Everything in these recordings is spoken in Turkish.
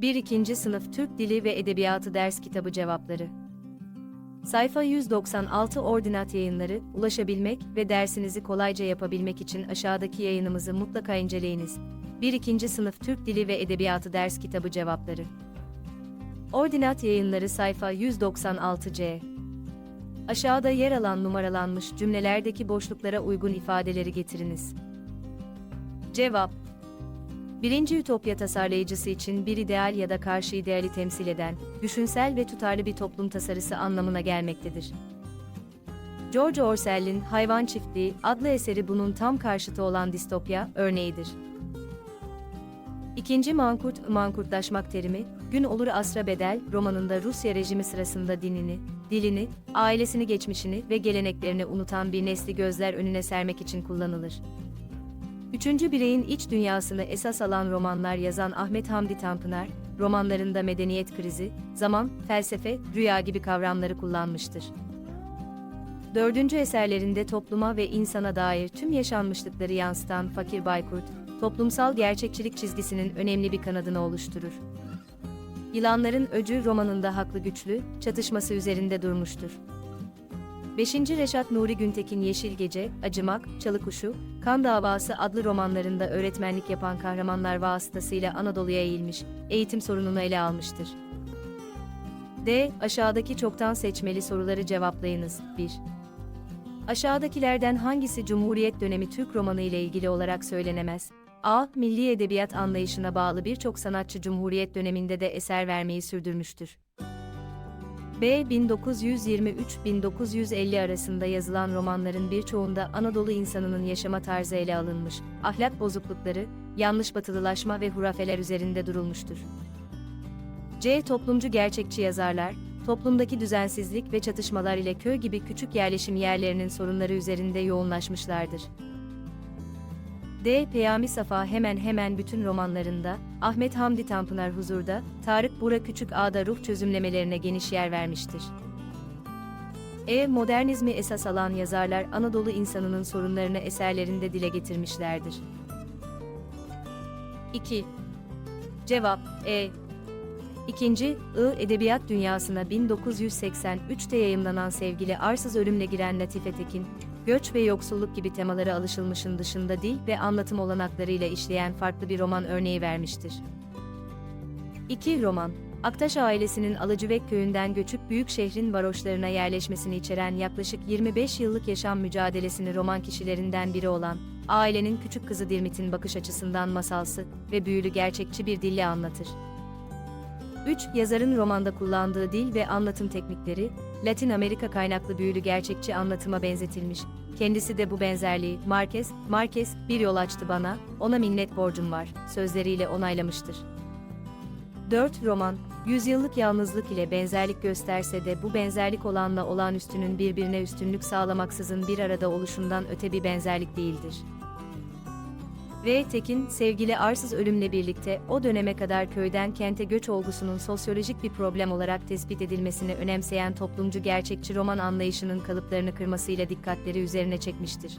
1. 2. Sınıf Türk Dili ve Edebiyatı Ders Kitabı Cevapları Sayfa 196 Ordinat Yayınları, ulaşabilmek ve dersinizi kolayca yapabilmek için aşağıdaki yayınımızı mutlaka inceleyiniz. 1. 2. Sınıf Türk Dili ve Edebiyatı Ders Kitabı Cevapları Ordinat Yayınları sayfa 196C Aşağıda yer alan numaralanmış cümlelerdeki boşluklara uygun ifadeleri getiriniz. Cevap Birinci ütopya tasarlayıcısı için bir ideal ya da karşı ideali temsil eden, düşünsel ve tutarlı bir toplum tasarısı anlamına gelmektedir. George Orwell'in Hayvan Çiftliği adlı eseri bunun tam karşıtı olan distopya örneğidir. İkinci mankurt, mankurtlaşmak terimi, Gün Olur Asra Bedel romanında Rusya rejimi sırasında dinini, dilini, ailesini geçmişini ve geleneklerini unutan bir nesli gözler önüne sermek için kullanılır. Üçüncü bireyin iç dünyasını esas alan romanlar yazan Ahmet Hamdi Tanpınar, romanlarında medeniyet krizi, zaman, felsefe, rüya gibi kavramları kullanmıştır. Dördüncü eserlerinde topluma ve insana dair tüm yaşanmışlıkları yansıtan Fakir Baykurt, toplumsal gerçekçilik çizgisinin önemli bir kanadını oluşturur. Yılanların Öcü romanında haklı güçlü, çatışması üzerinde durmuştur. 5. Reşat Nuri Güntekin Yeşil Gece, Acımak, Çalıkuşu, Kan Davası adlı romanlarında öğretmenlik yapan kahramanlar vasıtasıyla Anadolu'ya eğilmiş, eğitim sorununu ele almıştır. D. Aşağıdaki çoktan seçmeli soruları cevaplayınız. 1. Aşağıdakilerden hangisi Cumhuriyet dönemi Türk romanı ile ilgili olarak söylenemez? A. Milli edebiyat anlayışına bağlı birçok sanatçı Cumhuriyet döneminde de eser vermeyi sürdürmüştür. B. 1923-1950 arasında yazılan romanların birçoğunda Anadolu insanının yaşama tarzı ele alınmış, ahlak bozuklukları, yanlış batılılaşma ve hurafeler üzerinde durulmuştur. C. Toplumcu gerçekçi yazarlar, toplumdaki düzensizlik ve çatışmalar ile köy gibi küçük yerleşim yerlerinin sorunları üzerinde yoğunlaşmışlardır. D. Peyami Safa hemen hemen bütün romanlarında, Ahmet Hamdi Tanpınar Huzur'da, Tarık Bura Küçük Ağda ruh çözümlemelerine geniş yer vermiştir. E. Modernizmi esas alan yazarlar Anadolu insanının sorunlarını eserlerinde dile getirmişlerdir. 2. Cevap E. İkinci, I. Edebiyat Dünyasına 1983'te yayımlanan Sevgili Arsız Ölümle giren Latife Tekin, göç ve yoksulluk gibi temalara alışılmışın dışında dil ve anlatım olanaklarıyla işleyen farklı bir roman örneği vermiştir. 2. Roman, Aktaş ailesinin Alıcıvek köyünden göçüp büyük şehrin varoşlarına yerleşmesini içeren yaklaşık 25 yıllık yaşam mücadelesini roman kişilerinden biri olan, ailenin küçük kızı Dirmit'in bakış açısından masalsı ve büyülü gerçekçi bir dille anlatır. 3. Yazarın romanda kullandığı dil ve anlatım teknikleri, Latin Amerika kaynaklı büyülü gerçekçi anlatıma benzetilmiş. Kendisi de bu benzerliği, Marquez, Marquez, bir yol açtı bana, ona minnet borcum var, sözleriyle onaylamıştır. 4. Roman, yüzyıllık yalnızlık ile benzerlik gösterse de bu benzerlik olanla olağanüstünün birbirine üstünlük sağlamaksızın bir arada oluşundan öte bir benzerlik değildir. V. Tekin, sevgili arsız ölümle birlikte o döneme kadar köyden kente göç olgusunun sosyolojik bir problem olarak tespit edilmesini önemseyen toplumcu gerçekçi roman anlayışının kalıplarını kırmasıyla dikkatleri üzerine çekmiştir.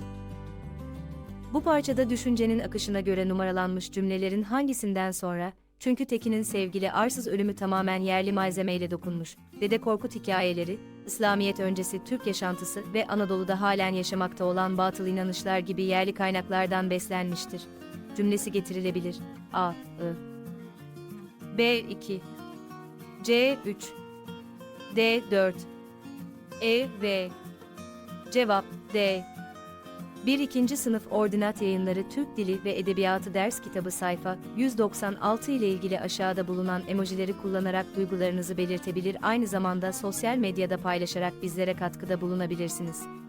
Bu parçada düşüncenin akışına göre numaralanmış cümlelerin hangisinden sonra, çünkü Tekin'in sevgili arsız ölümü tamamen yerli malzemeyle dokunmuş, Dede Korkut hikayeleri, İslamiyet öncesi Türk yaşantısı ve Anadolu'da halen yaşamakta olan batıl inanışlar gibi yerli kaynaklardan beslenmiştir. Cümlesi getirilebilir. A, I. B 2 C 3 D 4 E V Cevap D 1. 2. Sınıf Ordinat Yayınları Türk Dili ve Edebiyatı Ders Kitabı sayfa 196 ile ilgili aşağıda bulunan emojileri kullanarak duygularınızı belirtebilir aynı zamanda sosyal medyada paylaşarak bizlere katkıda bulunabilirsiniz.